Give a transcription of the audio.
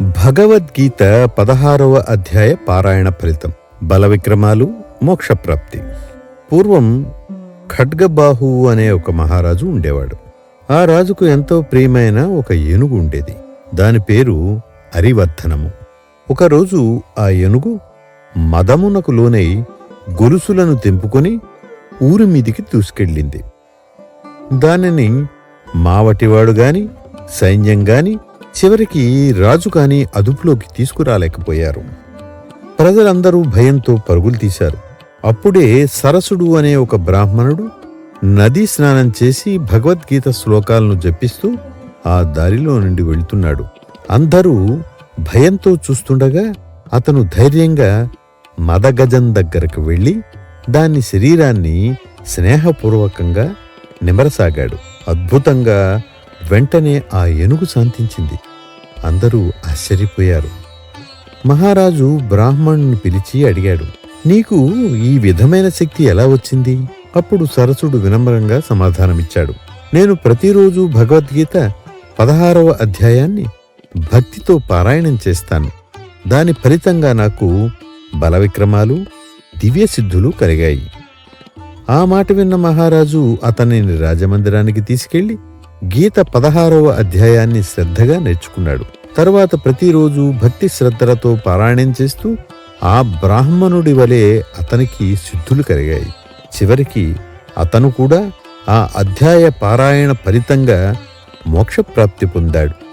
భగవద్గీత పదహారవ అధ్యాయ పారాయణ ఫలితం. బల విక్రమాలు మోక్షప్రాప్తి. పూర్వం ఖడ్గబాహు అనే ఒక మహారాజు ఉండేవాడు. ఆ రాజుకు ఎంతో ప్రియమైన ఒక ఏనుగు ఉండేది. దాని పేరు అరివర్ధనము. ఒకరోజు ఆ ఏనుగు మదమునకు లోనై గొలుసులను తెంపుకొని ఊరి మీదికి దూసుకెళ్ళింది. దానిని మావటివాడు గాని సైన్యం గాని చివరికి రాజు కాని అదుపులోకి తీసుకురాలేకపోయారు. ప్రజలందరూ భయంతో పరుగులు తీశారు. అప్పుడే సరసుడు అనే ఒక బ్రాహ్మణుడు నదీ స్నానం చేసి భగవద్గీత శ్లోకాలను జపిస్తూ ఆ దారిలో నుండి వెళ్తున్నాడు. అందరూ భయంతో చూస్తుండగా అతను ధైర్యంగా మదగజం దగ్గరకు వెళ్ళి దాని శరీరాన్ని స్నేహపూర్వకంగా నిమరసాగాడు. అద్భుతంగా వెంటనే ఆ ఏనుగు శాంతించింది. అందరూ ఆశ్చర్యపోయారు. మహారాజు బ్రాహ్మణుని పిలిచి అడిగాడు నీకు ఈ విధమైన శక్తి ఎలా వచ్చింది? అప్పుడు సరసుడు వినమ్రంగా సమాధానమిచ్చాడు నేను ప్రతిరోజు భగవద్గీత పదహారవ అధ్యాయాన్ని భక్తితో పారాయణం చేస్తాను. దాని ఫలితంగా నాకు బలవిక్రమాలు దివ్యసిద్ధులు దివ్య సిద్ధులు కలిగాయి. ఆ మాట విన్న మహారాజు అతనిని రాజమందిరానికి తీసుకెళ్ళి గీత పదహారవ అధ్యాయాన్ని శ్రద్ధగా నేర్చుకున్నాడు. తరువాత ప్రతిరోజు భక్తి శ్రద్ధలతో పారాయణం చేస్తూ ఆ బ్రాహ్మణుడి వలె అతనికి సిద్ధులు కలిగాయి. చివరికి అతను కూడా ఆ అధ్యాయ పారాయణ ఫలితంగా మోక్షప్రాప్తి పొందాడు.